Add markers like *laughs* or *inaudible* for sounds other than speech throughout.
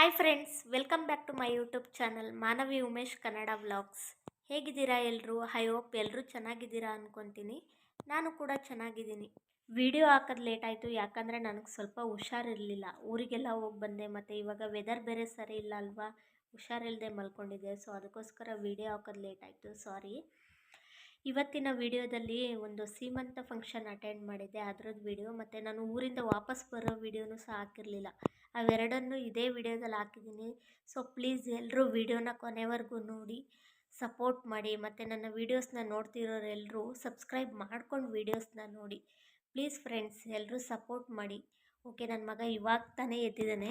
Hi friends welcome back to my YouTube channel Manavi Umesh Kannada vlogs ಹೇಗಿದ್ದೀರಾ ಎಲ್ಲರೂ I hope ಎಲ್ಲರೂ ಚೆನ್ನಾಗಿದ್ದೀರಾ ಅಂದ್ಕೊತೀನಿ ನಾನು ಕೂಡ ಚೆನ್ನಾಗಿದ್ದೀನಿ. ವಿಡಿಯೋ ಹಾಕೋದು ಲೇಟ್ ಆಯಿತು, ಯಾಕಂದರೆ ನನಗೆ ಸ್ವಲ್ಪ ಹುಷಾರಿರಲಿಲ್ಲ. ಊರಿಗೆಲ್ಲ ಹೋಗಿ ಬಂದೆ, ಮತ್ತು ಇವಾಗ ವೆದರ್ ಬೇರೆ ಸರಿ ಇಲ್ಲ ಅಲ್ವಾ? ಹುಷಾರಿಲ್ಲದೆ ಮಲ್ಕೊಂಡಿದ್ದೆ ಸೊ ಅದಕ್ಕೋಸ್ಕರ ವಿಡಿಯೋ ಹಾಕೋದು ಲೇಟ್ ಆಯಿತು ಸಾರಿ ಇವತ್ತಿನ ವಿಡಿಯೋದಲ್ಲಿ ಒಂದು ಸೀಮಂತ ಫಂಕ್ಷನ್ ಅಟೆಂಡ್ ಮಾಡಿದ್ದೆ. ಅದರದ್ದು ವಿಡಿಯೋ ಮತ್ತು ನಾನು ಊರಿಂದ ವಾಪಸ್ ಬರೋ ವಿಡಿಯೋನು ಸಹ ಹಾಕಿರಲಿಲ್ಲ. ಅವೆರಡನ್ನು ಇದೇ ವಿಡಿಯೋದಲ್ಲಿ ಹಾಕಿದ್ದೀನಿ. ಸೊ ಪ್ಲೀಸ್ ಎಲ್ಲರೂ ವಿಡಿಯೋನ ಕೊನೆವರೆಗೂ ನೋಡಿ ಸಪೋರ್ಟ್ ಮಾಡಿ, ಮತ್ತು ನನ್ನ ವೀಡಿಯೋಸ್ನ ನೋಡ್ತಿರೋರೆಲ್ಲರೂ ಸಬ್ಸ್ಕ್ರೈಬ್ ಮಾಡ್ಕೊಂಡು ವೀಡಿಯೋಸ್ನ ನೋಡಿ. ಪ್ಲೀಸ್ ಫ್ರೆಂಡ್ಸ್ ಎಲ್ಲರೂ ಸಪೋರ್ಟ್ ಮಾಡಿ. ಓಕೆ ನನ್ನ ಮಗ ಇವಾಗ ತಾನೇ ಎದ್ದಿದ್ದಾನೆ.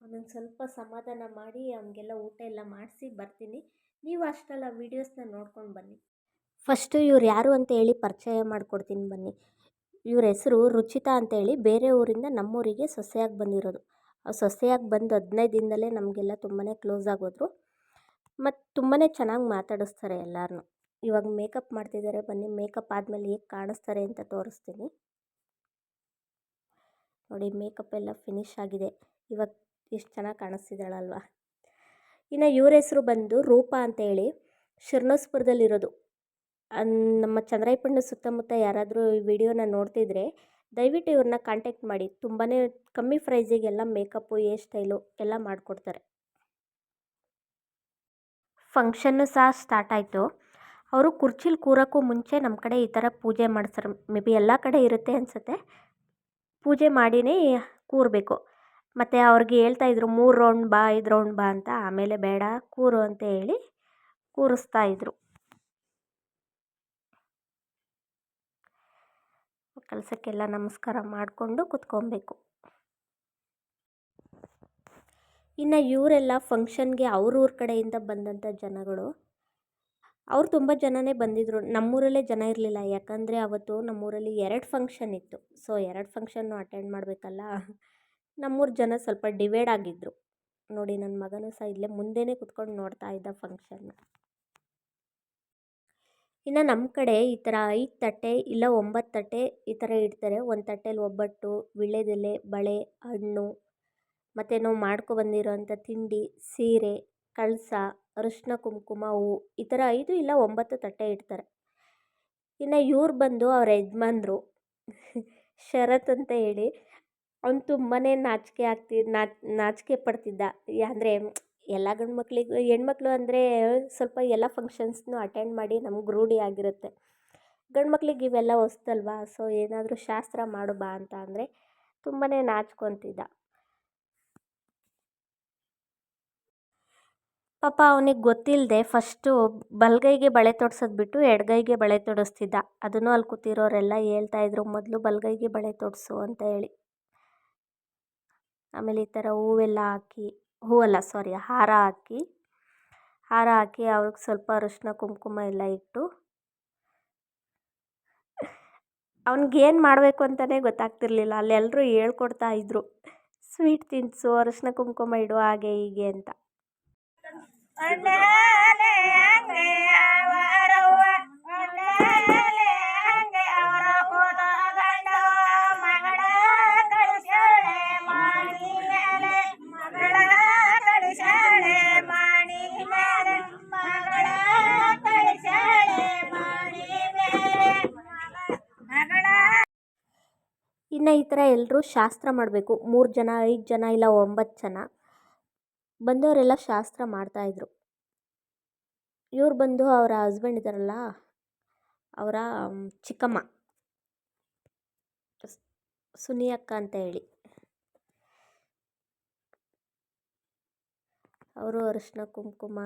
ಅವನೊಂದು ಸ್ವಲ್ಪ ಸಮಾಧಾನ ಮಾಡಿ, ಅವನಿಗೆಲ್ಲ ಊಟ ಎಲ್ಲ ಮಾಡಿಸಿ ಬರ್ತೀನಿ. ನೀವು ಅಷ್ಟೆಲ್ಲ ವೀಡಿಯೋಸ್ನ ನೋಡ್ಕೊಂಡು ಬನ್ನಿ. ಫಸ್ಟು ಇವ್ರು ಯಾರು ಅಂತ ಹೇಳಿ ಪರಿಚಯ ಮಾಡಿಕೊಡ್ತೀನಿ ಬನ್ನಿ. ಇವ್ರ ಹೆಸರು ರುಚಿತಾ ಅಂತೇಳಿ ಬೇರೆ ಊರಿಂದ ನಮ್ಮೂರಿಗೆ ಸೊಸೆಯಾಗಿ ಬಂದಿರೋದು. ಸೊಸೆಯಾಗಿ ಬಂದು ಹದಿನೈದು ದಿನದಲ್ಲೇ ನಮಗೆಲ್ಲ ತುಂಬಾ ಕ್ಲೋಸ್ ಆಗೋದ್ರು. ಮತ್ತು ತುಂಬಾ ಚೆನ್ನಾಗಿ ಮಾತಾಡಿಸ್ತಾರೆ ಎಲ್ಲರನ್ನೂ ಇವಾಗ ಮೇಕಪ್ ಮಾಡ್ತಿದ್ದಾರೆ ಬನ್ನಿ ಮೇಕಪ್ ಆದಮೇಲೆ ಹೇಗೆ ಕಾಣಿಸ್ತಾರೆ ಅಂತ ತೋರಿಸ್ತೀನಿ. ನೋಡಿ ಮೇಕಪ್ ಎಲ್ಲ ಫಿನಿಶ್ ಆಗಿದೆ. ಇವಾಗ ಎಷ್ಟು ಚೆನ್ನಾಗಿ ಕಾಣಿಸ್ತಿದ್ದಾಳಲ್ವ ಇನ್ನು ಇವ್ರ ಹೆಸರು ಬಂದು ರೂಪಾ ಅಂತೇಳಿ ಶಿರ್ನೋಸ್ಪುರದಲ್ಲಿರೋದು ನಮ್ಮ ಚಂದ್ರಾಯಪಣ್ಣ ಸುತ್ತಮುತ್ತ ಯಾರಾದರೂ ಈ ವಿಡಿಯೋನ ನೋಡ್ತಿದ್ರೆ ದಯವಿಟ್ಟು ಇವ್ರನ್ನ ಕಾಂಟ್ಯಾಕ್ಟ್ ಮಾಡಿ. ತುಂಬಾ ಕಮ್ಮಿ ಪ್ರೈಸಿಗೆಲ್ಲ ಮೇಕಪ್ಪು ಹೇರ್ ಸ್ಟೈಲು ಎಲ್ಲ ಮಾಡಿಕೊಡ್ತಾರೆ. ಫಂಕ್ಷನ್ನು ಸಹ ಸ್ಟಾರ್ಟ್ ಆಯಿತು. ಅವರು ಕುರ್ಚಿಲಿ ಕೂರೋಕ್ಕೂ ಮುಂಚೆ ನಮ್ಮ ಕಡೆ ಈ ಥರ ಪೂಜೆ ಮಾಡಿಸ್ತಾರೆ ಮೇ ಬಿ ಎಲ್ಲ ಕಡೆ ಇರುತ್ತೆ ಅನಿಸುತ್ತೆ. ಪೂಜೆ ಮಾಡಿನೇ ಕೂರಬೇಕು. ಮತ್ತು ಅವ್ರಿಗೆ ಹೇಳ್ತಾಯಿದ್ರು ಮೂರು ರೌಂಡ್ ಬಾ, ಐದು ರೌಂಡ್ ಬಾ ಅಂತ. ಆಮೇಲೆ ಬೇಡ, ಕೂರು ಅಂತ ಹೇಳಿ ಕೂರಿಸ್ತಾಯಿದ್ರು ಕೆಲಸಕ್ಕೆಲ್ಲ ನಮಸ್ಕಾರ ಮಾಡಿಕೊಂಡು ಕುತ್ಕೊಬೇಕು. ಇನ್ನು ಇವರೆಲ್ಲ ಫಂಕ್ಷನ್ಗೆ ಅವ್ರೂರ ಕಡೆಯಿಂದ ಬಂದಂಥ ಜನಗಳು, ಅವ್ರು ತುಂಬ ಜನನೇ ಬಂದಿದ್ದರು ನಮ್ಮೂರಲ್ಲೇ ಜನ ಇರಲಿಲ್ಲ. ಯಾಕಂದರೆ ಅವತ್ತು ನಮ್ಮೂರಲ್ಲಿ ಎರಡು ಫಂಕ್ಷನ್ ಇತ್ತು. ಸೊ, ಎರಡು ಫಂಕ್ಷನ್ನು ಅಟೆಂಡ್ ಮಾಡಬೇಕಲ್ಲ? ನಮ್ಮೂರು ಜನ ಸ್ವಲ್ಪ ಡಿವೈಡ್ ಆಗಿದ್ದರು ನೋಡಿ ನನ್ನ ಮಗನೂ ಸಹ ಇಲ್ಲೇ ಮುಂದೆನೇ ಕುತ್ಕೊಂಡು ನೋಡ್ತಾ ಇದ್ದ ಫಂಕ್ಷನ್ನ. ಇನ್ನು ನಮ್ಮ ಕಡೆ ಈ ಥರ ಐದು ತಟ್ಟೆ ಇಲ್ಲ ಒಂಬತ್ತು ತಟ್ಟೆ ಈ ಥರ ಇಡ್ತಾರೆ. ಒಂದು ತಟ್ಟೆಲಿ ಒಬ್ಬಟ್ಟು ವೀಳ್ಯದೆಲೆ ಬಳೆ, ಹಣ್ಣು, ಮತ್ತು ನಾವು ಮಾಡ್ಕೊಬಂದಿರೋಂಥ ತಿಂಡಿ, ಸೀರೆ, ಕಳಸ, ಅರಿಶಿನ ಕುಂಕುಮ ಹೂವು ಈ ಥರ ಐದು ಇಲ್ಲ ಒಂಬತ್ತು ತಟ್ಟೆ ಇಡ್ತಾರೆ. ಇನ್ನು ಇವ್ರು ಬಂದು ಅವ್ರ ಯಜಮಾನ್ರು *laughs* ಶರತ್ ಅಂತ ಹೇಳಿ, ಅವ್ನು ತುಂಬಾ ನಾಚಿಕೆ ಆಗ್ತಿ ನಾಚಿಕೆ ಪಡ್ತಿದ್ದ. ಅಂದರೆ ಎಲ್ಲ ಗಂಡು ಮಕ್ಳಿಗೂ, ಹೆಣ್ಮಕ್ಳು ಅಂದರೆ ಸ್ವಲ್ಪ ಎಲ್ಲ ಫಂಕ್ಷನ್ಸ್ನು ಅಟೆಂಡ್ ಮಾಡಿ ನಮ್ಗೆ ರೂಢಿ ಆಗಿರುತ್ತೆ. ಗಂಡು ಮಕ್ಳಿಗೆ ಇವೆಲ್ಲ ಹೊಸ್ತಲ್ವಾ? ಸೊ ಏನಾದರೂ ಶಾಸ್ತ್ರ ಮಾಡು ಬಾ ಅಂತ ಅಂದರೆ ತುಂಬಾ ನಾಚ್ಕೊತಿದ್ದ. ಪಾಪ ಅವನಿಗೆ ಗೊತ್ತಿಲ್ಲದೆ ಫಸ್ಟು ಬಲಗೈಗೆ ಬಳೆ ತೊಡ್ಸೋದು ಬಿಟ್ಟು ಎಡಗೈಗೆ ಬಳೆ ತೊಡಿಸ್ತಿದ್ದ. ಅದನ್ನು ಅಲ್ಲಿ ಕೂತಿರೋರೆಲ್ಲ ಹೇಳ್ತಾಯಿದ್ರು ಮೊದಲು ಬಲಗೈಗೆ ಬಳೆ ತೊಡಿಸು ಅಂತ ಹೇಳಿ. ಆಮೇಲೆ ಈ ಥರ ಹೂವೆಲ್ಲ ಹಾಕಿ ಹೂವಲ್ಲ ಸಾರಿ ಹಾರ ಹಾಕಿ ಹಾರ ಹಾಕಿ ಅವ್ರಿಗೆ ಸ್ವಲ್ಪ ಅರಿಶಿನ, ಕುಂಕುಮ ಎಲ್ಲ ಇಟ್ಟು ಅವ್ನಿಗೇನು ಮಾಡಬೇಕು ಅಂತಲೇ ಗೊತ್ತಾಗ್ತಿರ್ಲಿಲ್ಲ. ಅಲ್ಲೆಲ್ಲರೂ ಹೇಳ್ಕೊಡ್ತಾ ಇದ್ದರು ಸ್ವೀಟ್ ತಿನ್ನಿಸು ಅರಿಶಿನ, ಕುಂಕುಮ ಇಡು, ಹಾಗೆ, ಹೀಗೆ ಅಂತ. ಈ ಥರ ಎಲ್ಲರೂ ಶಾಸ್ತ್ರ ಮಾಡಬೇಕು. ಮೂರು ಜನ, ಐದು ಜನ ಇಲ್ಲ ಒಂಬತ್ತು ಜನ ಬಂದವರೆಲ್ಲ ಶಾಸ್ತ್ರ ಮಾಡ್ತಾಯಿದ್ರು ಇವ್ರು ಬಂದು ಅವರ ಹಸ್ಬೆಂಡ್ ಇದ್ದಾರಲ್ಲ, ಅವರ ಚಿಕ್ಕಮ್ಮ. ಸುನಿ ಅಕ್ಕ ಅಂತ ಹೇಳಿ. ಅವರು ಅರಿಶಿನ, ಕುಂಕುಮ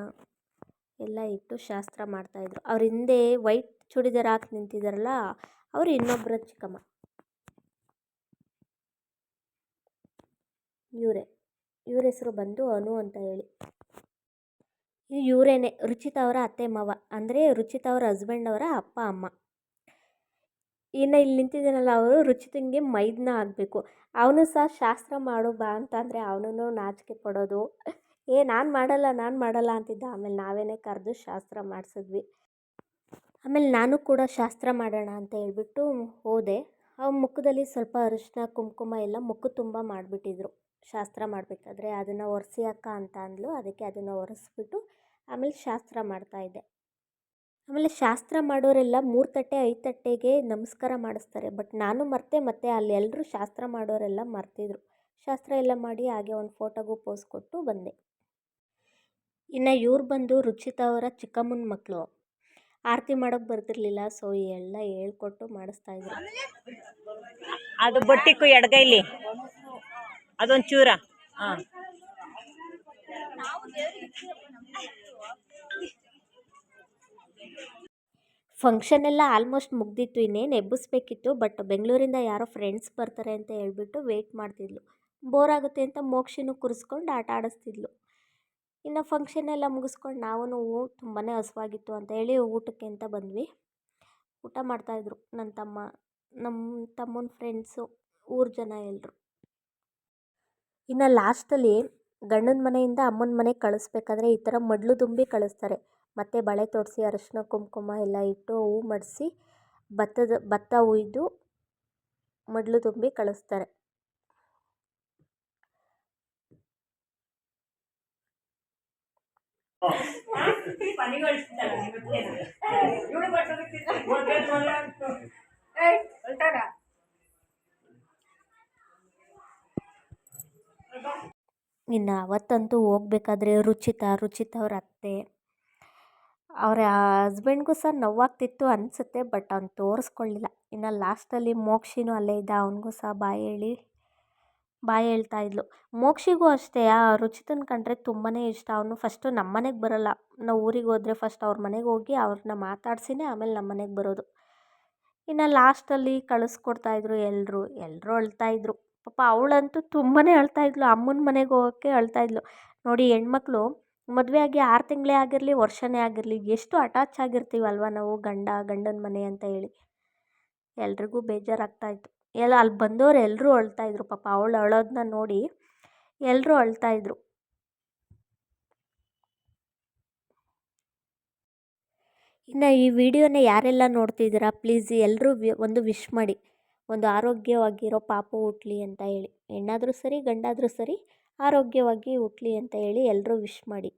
ಎಲ್ಲ ಇಟ್ಟು ಶಾಸ್ತ್ರ ಮಾಡ್ತಾಯಿದ್ರು ಅವ್ರ ಹಿಂದೆ ವೈಟ್ ಚೂಡಿದಾರ್ ಹಾಕಿ ನಿಂತಿದ್ದಾರಲ್ಲ ಅವರು ಇನ್ನೊಬ್ಬರ ಚಿಕ್ಕಮ್ಮ. ಇವರೇ. ಇವ್ರ ಹೆಸರು ಬಂದು ಅನು ಅಂತ ಹೇಳಿ. ಇವರೇನೆ, ರುಚಿತ ಅವರ ಅತ್ತೆ ಮಾವ. ಅಂದರೆ ರುಚಿತಾ ಅವರ ಹಸ್ಬೆಂಡ್ ಅವರ ಅಪ್ಪ, ಅಮ್ಮ. ಇನ್ನು ಇಲ್ಲಿ ನಿಂತಿದ್ದಾನಲ್ಲ ಅವರು ರುಚಿತಂಗೆ ಮೈದನ ಆಗಬೇಕು ಅವನು ಸಹ ಶಾಸ್ತ್ರ ಮಾಡು ಬಾ ಅಂತ ಅಂದರೆ ಅವನೂ ನಾಚಿಕೆ ಪಡೋದು. ಏ, ನಾನು ಮಾಡಲ್ಲ ನಾನು ಮಾಡಲ್ಲ ಅಂತಿದ್ದ. ಆಮೇಲೆ ನಾವೇನೇ ಕರೆದು ಶಾಸ್ತ್ರ ಮಾಡಿಸಿದ್ವಿ. ಆಮೇಲೆ ನಾನು ಕೂಡ ಶಾಸ್ತ್ರ ಮಾಡೋಣ ಅಂತ ಹೇಳ್ಬಿಟ್ಟು ಹೋದೆ. ಅವ್ನ ಮುಖದಲ್ಲಿ ಸ್ವಲ್ಪ ಅರಿಶಿನ ಕುಂಕುಮ ಎಲ್ಲ ಮುಖ ತುಂಬ ಮಾಡಿಬಿಟ್ಟಿದ್ರು. ಶಾಸ್ತ್ರ ಮಾಡಬೇಕಾದ್ರೆ ಅದನ್ನು ಒರೆಸಿ ಅಕ್ಕ ಅಂತ ಅಂದ್ಲು. ಅದಕ್ಕೆ ಅದನ್ನು ಒರೆಸ್ಬಿಟ್ಟು ಆಮೇಲೆ ಶಾಸ್ತ್ರ ಮಾಡ್ತಾಯಿದ್ದೆ ಆಮೇಲೆ ಶಾಸ್ತ್ರ ಮಾಡೋರೆಲ್ಲ ಮೂರು ತಟ್ಟೆ, ಐದು ತಟ್ಟೆಗೆ ನಮಸ್ಕಾರ ಮಾಡಿಸ್ತಾರೆ. ಬಟ್ ನಾನು ಮರ್ತೆ ಮತ್ತು ಅಲ್ಲಿ ಎಲ್ಲರೂ ಶಾಸ್ತ್ರ ಮಾಡೋರೆಲ್ಲ ಮರ್ತಿದ್ರು. ಶಾಸ್ತ್ರ ಎಲ್ಲ ಮಾಡಿ ಹಾಗೆ ಒಂದು ಫೋಟೋಗೂ ಪೋಸ್ ಕೊಟ್ಟು ಬಂದೆ. ಇನ್ನು ಇವ್ರು ಬಂದು ರುಚಿತಾ ಅವರ ಚಿಕ್ಕಮ್ಮನ ಮಕ್ಕಳು ಆರತಿ ಮಾಡೋಕ್ಕೆ ಬರ್ತಿರ್ಲಿಲ್ಲ ಸೊ ಎಲ್ಲ ಹೇಳ್ಕೊಟ್ಟು ಮಾಡಿಸ್ತಾ ಇದ್ರು. ಅದು ಬೊಟ್ಟಿಕ್ಕು ಎಡಗೈಲಿ. ಅದೊಂದು ಚೂರ ಹಾಂ. ಫಂಕ್ಷನ್ ಎಲ್ಲ ಆಲ್ಮೋಸ್ಟ್ ಮುಗ್ದಿತ್ತು, ಇನ್ನೇನು ಎಬ್ಬಿಸ್ಬೇಕಿತ್ತು ಬಟ್ ಬೆಂಗಳೂರಿಂದ ಯಾರೋ ಫ್ರೆಂಡ್ಸ್ ಬರ್ತಾರೆ ಅಂತ ಹೇಳ್ಬಿಟ್ಟು ವೆಯ್ಟ್ ಮಾಡ್ತಿದ್ಲು. ಬೋರ್ ಆಗುತ್ತೆ ಅಂತ ಮೋಕ್ಷಿನೂ ಕುರಿಸ್ಕೊಂಡು ಆಟ ಆಡಿಸ್ತಿದ್ಲು. ಇನ್ನು ಫಂಕ್ಷನ್ ಎಲ್ಲ ಮುಗಿಸ್ಕೊಂಡು ನಾವು ತುಂಬಾ ಹಸುವಾಗಿತ್ತು ಅಂತ ಹೇಳಿ ಊಟಕ್ಕೆ ಅಂತ ಬಂದ್ವಿ. ಊಟ ಮಾಡ್ತಾಯಿದ್ರು ನನ್ನ ತಮ್ಮ ನಮ್ಮ ತಮ್ಮನ ಫ್ರೆಂಡ್ಸು ಊರ ಜನ ಎಲ್ಲರು ಇನ್ನು ಲಾಸ್ಟಲ್ಲಿ ಗಂಡನ ಮನೆಯಿಂದ ಅಮ್ಮನ ಮನೆಗೆ ಕಳಿಸ್ಬೇಕಾದ್ರೆ ಈ ಥರ ಮಡ್ಲು ತುಂಬಿ ಕಳಿಸ್ತಾರೆ. ಮತ್ತು ಬಳೆ ತೊಡಿಸಿ ಅರಿಶಿನ ಕುಂಕುಮ ಎಲ್ಲ ಇಟ್ಟು ಹೂ ಮಡಿಸಿ ಭತ್ತದ ಭತ್ತ ಹುಯ್ದು ಮಡ್ಲು ತುಂಬಿ ಕಳಿಸ್ತಾರೆ. ಇನ್ನು ಅವತ್ತಂತೂ ಹೋಗ್ಬೇಕಾದ್ರೆ ರುಚಿತ ರುಚಿತ ಅವ್ರ ಅತ್ತೆ. ಅವರ ಹಸ್ಬೆಂಡ್ಗೂ ಸಹ ನೋವಾಗ್ತಿತ್ತು ಅನಿಸುತ್ತೆ ಬಟ್ ಅವ್ನು ತೋರಿಸ್ಕೊಳ್ಳಿಲ್ಲ ಇನ್ನು ಲಾಸ್ಟಲ್ಲಿ ಮೋಕ್ಷಿನೂ ಅಲ್ಲೇ ಇದ್ದ, ಅವನಿಗೂ ಸಹ ಬಾಯಿ ಹೇಳಿ, ಬಾಯಿ ಹೇಳ್ತಾ ಇದ್ಲು. ಮೋಕ್ಷಿಗೂ ಅಷ್ಟೇ, ಆ ರುಚಿತನ ಕಂಡ್ರೆ ತುಂಬಾ ಇಷ್ಟ. ಅವನು ಫಸ್ಟು ನಮ್ಮ ಮನೆಗೆ ಬರೋಲ್ಲ. ನಾವು ಊರಿಗೆ ಹೋದರೆ ಫಸ್ಟ್ ಅವ್ರ ಮನೆಗೆ ಹೋಗಿ ಅವ್ರನ್ನ ಮಾತಾಡ್ಸಿನೇ ಆಮೇಲೆ ನಮ್ಮ ಮನೆಗೆ ಬರೋದು. ಇನ್ನು ಲಾಸ್ಟಲ್ಲಿ ಕಳಿಸ್ಕೊಡ್ತಾಯಿದ್ರು ಎಲ್ಲರೂ ಎಲ್ಲರೂ ಅಳ್ತಾಯಿದ್ರು ಪಾಪ ಅವಳಂತೂ ತುಂಬಾ ಇದ್ಳು ಅಮ್ಮನ ಮನೆಗೆ ಹೋಗೋಕ್ಕೆ ಇದ್ಳು ನೋಡಿ ಹೆಣ್ಮಕ್ಳು ಮದುವೆ ಆಗಿ ಆರು ತಿಂಗಳೇ ಆಗಿರಲಿ, ವರ್ಷನೇ ಆಗಿರಲಿ, ಎಷ್ಟು ಅಟ್ಯಾಚ್ ಆಗಿರ್ತೀವಲ್ವ ನಾವು ಗಂಡ, ಗಂಡನ ಮನೆ ಅಂತ ಹೇಳಿ. ಎಲ್ರಿಗೂ ಬೇಜಾರಾಗ್ತಾಯಿತ್ತು ಎಲ್ಲ ಅಲ್ಲಿ ಬಂದವ್ರು ಎಲ್ಲರೂ ಅಳ್ತಾ ಇದ್ರು, ಪಾಪ ಅವಳು ಅಳೋದನ್ನ ನೋಡಿ ಎಲ್ಲರೂ ಅಳ್ತಾ ಇದ್ರು. ಇನ್ನು ಈ ವಿಡಿಯೋನ ಯಾರೆಲ್ಲ ನೋಡ್ತಿದ್ದೀರಾ, ಪ್ಲೀಸ್ ಎಲ್ಲರೂ ಒಂದು ವಿಶ್ ಮಾಡಿ. ಒಂದು ಆರೋಗ್ಯವಾಗಿರೋ ಪಾಪು ಹುಟ್ಲಿ ಅಂತ ಹೇಳಿ. ಹೆಣ್ಣಾದರೂ ಸರಿ ಗಂಡಾದರೂ ಸರಿ ಆರೋಗ್ಯವಾಗಿ ಹುಟ್ಲಿ ಅಂತ ಹೇಳಿ ಎಲ್ಲರೂ ವಿಶ್ ಮಾಡಿ.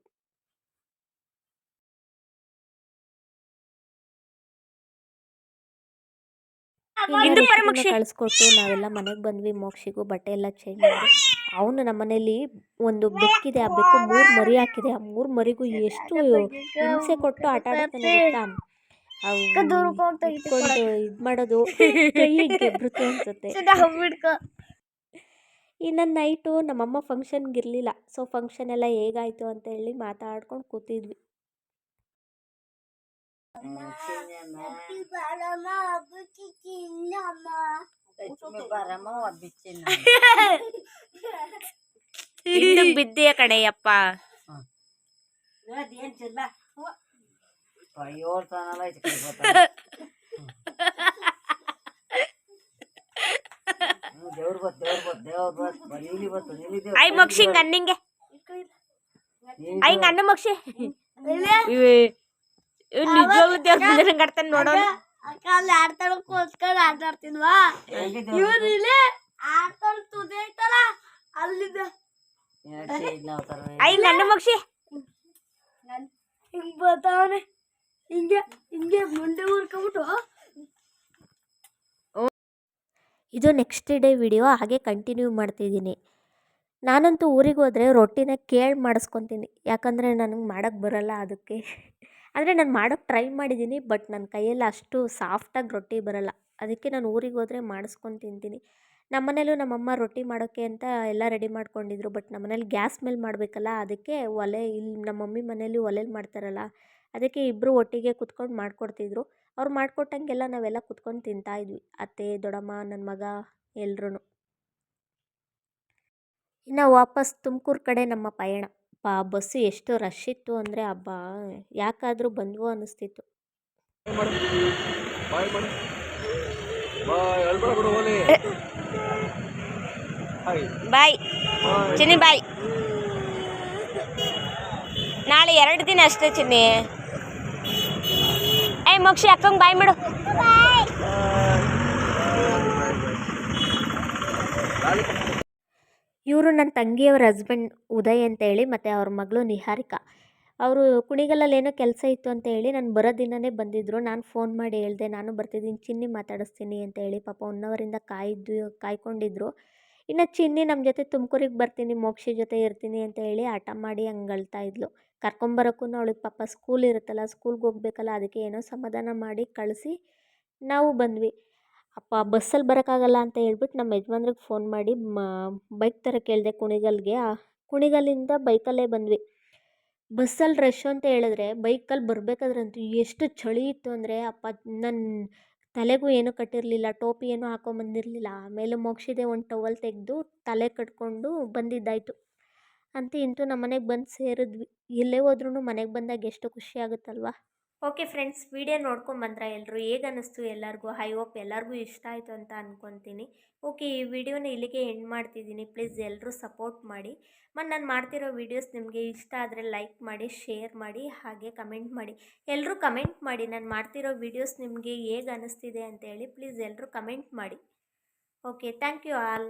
ಕಳಿಸ್ಕೊಟ್ಟು ನಾವೆಲ್ಲ ಮನೆಗೆ ಬಂದ್ವಿ ಮೋಕ್ಷಿಗೂ ಬಟ್ಟೆ ಎಲ್ಲ ಚೇಂಜ್ ಮಾಡಿ. ಅವನು ನಮ್ಮ ಮನೇಲಿ ಒಂದು ಬೆಕ್ಕಿದೆ ಆ ಬೆಕ್ಕು ಮೂರು ಮರಿ ಹಾಕಿದೆ. ಆ ಮೂರು ಮರಿಗೂ ಎಷ್ಟು ಹಿಂಸೆ ಕೊಟ್ಟು ಆಟ ಆಡ್ತಾನೆ ಇಟ್ಕೊಂಡು ಇದು ಮಾಡೋದು *laughs* ಬರುತ್ತೆ ಅನ್ಸುತ್ತೆ. ಇನ್ನು ನೈಟು ನಮ್ಮಮ್ಮ ಫಂಕ್ಷನ್ಗೆ ಇರಲಿಲ್ಲ ಸೊ ಫಂಕ್ಷನ್ ಎಲ್ಲ ಹೇಗಾಯ್ತು ಅಂತ ಹೇಳಿ ಮಾತಾಡ್ಕೊಂಡು ಕೂತಿದ್ವಿ. ಹಿಂದಕ್ಕೆ ಬಿದ್ದೀಯ ಕಡೆಯಪ್ಪ *laughs* ದೇವ್ರ ಬತ್ ದೇವ್ರ ಬತ್ ದೇವ್ರ ಬತ್ ನೀಲಿ ಬತ್ತು ನೀಲಿ ದೇವ್ರ ಐ ಮಕ್ಷಿಂಗ್ ಅನ್ನಿಂಗೆ ಐ ಅನ್ನ ಮಕ್ಷಿ. ನಿಜವಾಗ್ಲೂ ದೇವ್ರ ಮುಂದೆ ಕಟ್ತಾನೆ ನೋಡೋಣ ಅಲ್ಲಿ ಆಡ್ತಾಡಕ್ಕೋಸ್ಕರ ಆಟ ಆಡ್ತಿದ್ವಾ ಇವ್ರು ಇಲ್ಲಿ ಆಡ್ತಾರ ತುದಿ ಐತಲ್ಲ ಅಲ್ಲಿದ್ದ. ಐ ಅನ್ನ ಮಕ್ಷಿ. ಹಿಂಗ್ ಬರ್ತಾವನೆ. ಹಿಂಗೆ ಹಿಂಗೆ ಮುಂದೆ ಇದು ನೆಕ್ಸ್ಟ್ ಡೇ ವಿಡಿಯೋ ಹಾಗೆ ಕಂಟಿನ್ಯೂ ಮಾಡ್ತಿದ್ದೀನಿ. ನಾನಂತೂ ಊರಿಗೆ ಹೋದರೆ ರೊಟ್ಟಿನ ಕೇಳಿ ಮಾಡಿಸ್ಕೊತೀನಿ. ಯಾಕಂದರೆ ನನಗೆ ಮಾಡೋಕ್ಕೆ ಬರಲ್ಲ ಅದಕ್ಕೆ. ಅಂದರೆ ನಾನು ಮಾಡೋಕ್ಕೆ ಟ್ರೈ ಮಾಡಿದ್ದೀನಿ ಬಟ್ ನನ್ನ ಕೈಯಲ್ಲಿ ಅಷ್ಟು ಸಾಫ್ಟಾಗಿ ರೊಟ್ಟಿ ಬರಲ್ಲ. ಅದಕ್ಕೆ ನಾನು ಊರಿಗೆ ಹೋದರೆ ಮಾಡಿಸ್ಕೊಂಡು ತಿಂತೀನಿ. ನಮ್ಮ ಮನೇಲೂ ನಮ್ಮಮ್ಮ ರೊಟ್ಟಿ ಮಾಡೋಕ್ಕೆ ಅಂತ ಎಲ್ಲ ರೆಡಿ ಮಾಡ್ಕೊಂಡಿದ್ರು ಬಟ್ ನಮ್ಮ ಮನೇಲಿ ಗ್ಯಾಸ್ ಮೇಲೆ ಮಾಡಬೇಕಲ್ಲ, ಅದಕ್ಕೆ ಒಲೆ ಇಲ್ಲಿ ನಮ್ಮ ಮಮ್ಮಿ ಮನೇಲಿ ಒಲೆಯಲ್ಲಿ ಮಾಡ್ತಾರಲ್ಲ ಅದಕ್ಕೆ ಇಬ್ಬರು ಒಟ್ಟಿಗೆ ಕುತ್ಕೊಂಡು ಮಾಡಿಕೊಡ್ತಿದ್ರು. ಅವ್ರು ಮಾಡಿಕೊಟ್ಟಂಗೆಲ್ಲ ನಾವೆಲ್ಲ ಕುತ್ಕೊಂಡು ತಿಂತಾಯಿದ್ವಿ, ಅತ್ತೆ ದೊಡ್ಡಮ್ಮ ನನ್ನ ಮಗ ಎಲ್ರೂ ಇನ್ನು ವಾಪಸ್ ತುಮಕೂರು ಕಡೆ ನಮ್ಮ ಪಯಣ. ಪಾ, ಬಸ್ಸು ಎಷ್ಟು ರಶ್ ಇತ್ತು ಅಂದರೆ ಹಬ್ಬ ಯಾಕಾದರೂ ಬಂದ್ವೋ ಅನ್ನಿಸ್ತಿತ್ತು ಬಾಯ್. ಚಿನ್ನಿ ಬಾಯ್. ನಾಳೆ ಎರಡು ದಿನ ಅಷ್ಟೇ ಚಿನ್ನಿ. ಮೋಕ್ಷಿ ಅಕ್ಕಂಗೆ ಬಾಯ್ ಮಾಡು ಇವರು ನನ್ನ ತಂಗಿಯವ್ರ ಹಸ್ಬೆಂಡ್ ಉದಯ್ ಅಂತ ಹೇಳಿ, ಮತ್ತು ಅವ್ರ ಮಗಳು ನಿಹಾರಿಕಾ. ಅವರು ಕುಣಿಗಲಲ್ಲಿ ಏನೋ ಕೆಲಸ ಇತ್ತು ಅಂತ ಹೇಳಿ ನಾನು ಬರೋ ದಿನವೇ ಬಂದಿದ್ದರು ನಾನು ಫೋನ್ ಮಾಡಿ ಹೇಳಿದೆ, ನಾನು ಬರ್ತಿದ್ದೀನಿ, ಚಿನ್ನಿ ಮಾತಾಡಿಸ್ತೀನಿ ಅಂತ ಹೇಳಿ ಪಾಪ ಒನ್ ಅವರಿಂದ ಕಾಯ್ದು, ಕಾಯ್ಕೊಂಡಿದ್ರು. ಇನ್ನು ಚಿನ್ನಿ ನಮ್ಮ ಜೊತೆ ತುಮಕೂರಿಗೆ ಬರ್ತೀನಿ, ಮೋಕ್ಷಿ ಜೊತೆ ಇರ್ತೀನಿ ಅಂತ ಹೇಳಿ ಹಠ ಮಾಡಿ ಹಂಗೆ ಅಳ್ತಾ ಇದ್ಲು. ಕರ್ಕೊಂಬರೋಕ್ಕೂ ಅವಳಿಗೆ ಪಾಪ ಸ್ಕೂಲ್ ಇರುತ್ತಲ್ಲ ಸ್ಕೂಲ್ಗೆ ಹೋಗ್ಬೇಕಲ್ಲ, ಅದಕ್ಕೆ ಏನೋ ಸಮಾಧಾನ ಮಾಡಿ ಕಳಿಸಿ ನಾವು ಬಂದ್ವಿ. ಅಪ್ಪ ಬಸ್ಸಲ್ಲಿ ಬರೋಕ್ಕಾಗಲ್ಲ ಅಂತ ಹೇಳ್ಬಿಟ್ಟು ನಮ್ಮ ಯಜಮಾನ್ರಿಗೆ ಫೋನ್ ಮಾಡಿ, ಮ ಬೈಕ್ ಥರ ಕೇಳಿದೆ ಕುಣಿಗಲ್ಗೆ. ಕುಣಿಗಲ್ಲಿಂದ ಬೈಕಲ್ಲೇ ಬಂದ್ವಿ. ಬಸ್ಸಲ್ಲಿ ರಶ್ ಅಂತ ಹೇಳಿದ್ರೆ ಬೈಕಲ್ಲಿ ಬರಬೇಕಾದ್ರಂತೂ ಎಷ್ಟು ಚಳಿ ಇತ್ತು ಅಂದರೆ, ಅಪ್ಪ ನನ್ನ ತಲೆಗೂ ಏನೂ ಕಟ್ಟಿರಲಿಲ್ಲ, ಟೋಪಿ ಏನೂ ಹಾಕೊಂಬಂದಿರಲಿಲ್ಲ, ಆಮೇಲೆ ಮೋಕ್ಷಿದೆ ಒಂದು ಟವಲ್ ತೆಗೆದು ತಲೆ ಕಟ್ಕೊಂಡು ಬಂದಿದ್ದಾಯಿತು. ಅಂತೂ ಇಂತೂ ನಮ್ಮ ಮನೆಗೆ ಬಂದು ಸೇರಿದ್ವಿ. ಎಲ್ಲೇ ಹೋದ್ರೂ ಮನೆಗೆ ಬಂದಾಗ ಎಷ್ಟು ಖುಷಿ ಆಗುತ್ತಲ್ವಾ? ಓಕೆ ಫ್ರೆಂಡ್ಸ್, ವಿಡಿಯೋ ನೋಡ್ಕೊಂಬಂದ್ರೆ ಎಲ್ಲರೂ ಹೇಗೆ ಅನ್ನಿಸ್ತು ಎಲ್ಲರಿಗೂ? ಐ ಹೋಪ್ ಎಲ್ಲರಿಗೂ ಇಷ್ಟ ಆಯಿತು ಅಂತ ಅಂದ್ಕೊತೀನಿ ಓಕೆ ಈ ವಿಡಿಯೋನ ಇಲ್ಲಿಗೆ ಎಂಡ್ ಮಾಡ್ತಿದ್ದೀನಿ. ಪ್ಲೀಸ್ ಎಲ್ಲರೂ ಸಪೋರ್ಟ್ ಮಾಡಿ. ಮತ್ತು ನಾನು ಮಾಡ್ತಿರೋ ವೀಡಿಯೋಸ್ ನಿಮಗೆ ಇಷ್ಟ ಆದರೆ ಲೈಕ್ ಮಾಡಿ, ಶೇರ್ ಮಾಡಿ, ಹಾಗೆ ಕಮೆಂಟ್ ಮಾಡಿ. ಎಲ್ಲರೂ ಕಮೆಂಟ್ ಮಾಡಿ. ನಾನು ಮಾಡ್ತಿರೋ ವೀಡಿಯೋಸ್ ನಿಮಗೆ ಹೇಗೆ ಅನ್ನಿಸ್ತಿದೆ ಅಂತೇಳಿ ಪ್ಲೀಸ್ ಎಲ್ಲರೂ ಕಮೆಂಟ್ ಮಾಡಿ. Okay thank you all.